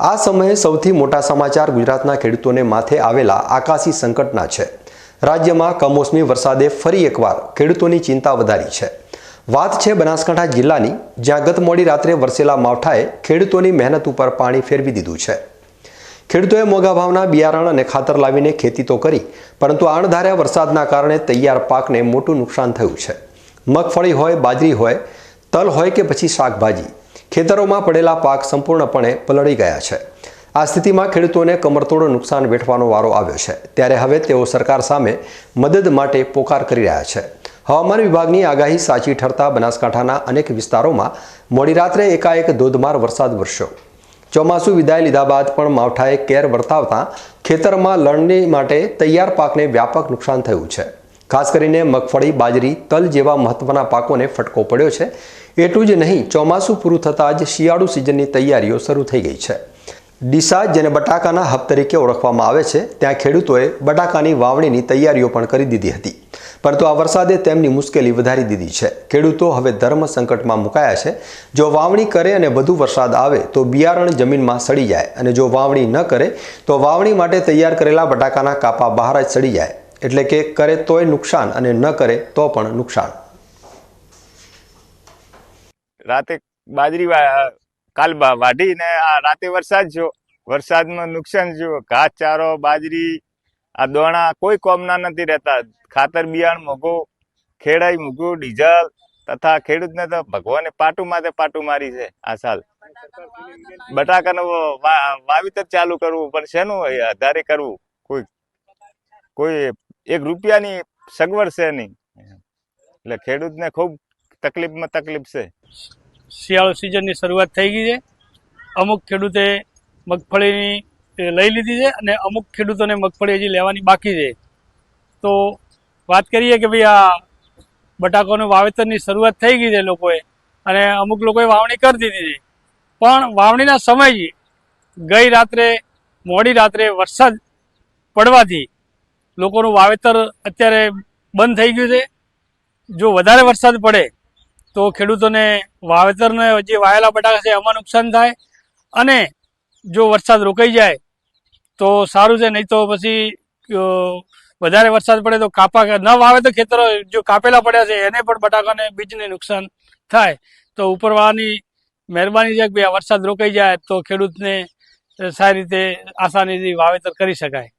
આ સમયે સૌથી મોટા સમાચાર ગુજરાતના ખેડૂતોને માથે આવેલા આકાશી સંકટના છે. રાજ્યમાં કમોસમી વરસાદે ફરી એકવાર ખેડૂતોની ચિંતા વધારી છે. વાત છે બનાસકાંઠા જિલ્લાની, જ્યાં ગત મોડી રાત્રે વરસેલા માવઠાએ ખેડૂતોની મહેનત ઉપર પાણી ફેરવી દીધું છે. ખેડૂતોએ મોંઘા ભાવના બિયારણ અને ખાતર લાવીને ખેતી તો કરી, પરંતુ અણધાર્યા વરસાદના કારણે તૈયાર પાકને મોટું નુકસાન થયું છે. મગફળી હોય, બાજરી હોય, તલ હોય કે પછી શાકભાજી ખેતરોમાં પડેલા પાક સંપૂર્ણપણે પલળી ગયા છે. આ સ્થિતિમાં ખેડૂતોને કમરતોડ નુકસાન વેઠવાનો વારો આવ્યો છે. ત્યારે હવે તેઓ સરકાર સામે મદદ માટે પોકાર કરી રહ્યા છે. હવામાન વિભાગની આગાહી સાચી ઠરતા બનાસકાંઠાના અનેક વિસ્તારોમાં મોડી રાત્રે એકાએક ધોધમાર વરસાદ વરસ્યો. ચોમાસું વિદાય લીધા બાદ પણ માવઠાએ કેર વર્તાવતા ખેતરમાં લણણી માટે તૈયાર પાકને વ્યાપક નુકસાન થયું છે. ખાસ કરીને મગફળી, બાજરી, તલ જેવા મહત્વના પાકોને ફટકો પડ્યો છે. એટલું જ નહીં, ચોમાસું પૂરું થતાં જ શિયાળુ સિઝનની તૈયારીઓ શરૂ થઈ ગઈ છે. ડીસા જેને બટાકાના હબ તરીકે ઓળખવામાં આવે છે, ત્યાં ખેડૂતોએ બટાકાની વાવણીની તૈયારીઓ પણ કરી દીધી હતી. પરંતુ આ વરસાદે તેમની મુશ્કેલી વધારી દીધી છે. ખેડૂતો હવે ધર્મ સંકટમાં મુકાયા છે. જો વાવણી કરે અને વધુ વરસાદ આવે, તો બિયારણ જમીનમાં સડી જાય અને જો વાવણી ન કરે, તો વાવણી માટે તૈયાર કરેલા બટાકાના કાપા બહાર જ સડી જાય. એટલે કે કરે તોય નુકસાન અને ન કરે તો પણ નુકસાન. રાતે બાજરી કાલ વાઢી ને આ રાતે વરસાદ થયો વરસાદમાં નુકસાન જો, ઘાસ, ચારો, બાજરી, આ દોણા કોઈ કોમના નથી રહેતા. ખાતર, બિયાણ, મોઘું, ખેડાઈ, મોઘું, ડીઝલ તથા ખેડૂતને તો ભગવાને પાટું માથે પાટું મારી છે આ સાલ. બટાકાનું નું વાવેતર ચાલુ કરવું પણ શેનું આધારે કરવું? કોઈ કોઈ એક રૂપિયાની સગવડ છે નહીં. એટલે ખેડૂતને ખૂબ તકલીફમાં તકલીફ છે. શિયાળુ સિઝનની શરૂઆત થઈ ગઈ છે. અમુક ખેડૂતે મગફળીની લઈ લીધી છે અને અમુક ખેડૂતોને મગફળી હજી લેવાની બાકી છે. તો વાત કરીએ કે ભાઈ આ બટાકાનું વાવેતરની શરૂઆત થઈ ગઈ છે લોકોએ અને અમુક લોકોએ વાવણી કરી દીધી છે. પણ વાવણીના સમય ગઈ રાત્રે, મોડી રાત્રે વરસાદ પડવાથી લોકોનું વાવેતર અત્યારે બંધ થઈ ગયું છે. જો વધારે વરસાદ પડે તો ખેડૂતોને વાવેતરને જે વાયેલા બટાકા છે એમાં નુકસાન થાય અને જો વરસાદ રોકાઈ જાય તો સારું છે, નહીં તો પછી વધારે વરસાદ પડે તો કાપા ન વાવે તો ખેતરો જો કાપેલા પડ્યા છે એને પણ બટાકાને, બીજને નુકસાન થાય. તો ઉપરવાળાની મહેરબાની છે કે ભાઈ વરસાદ રોકાઈ જાય તો ખેડૂતને સારી રીતે આસાનીથી વાવેતર કરી શકાય.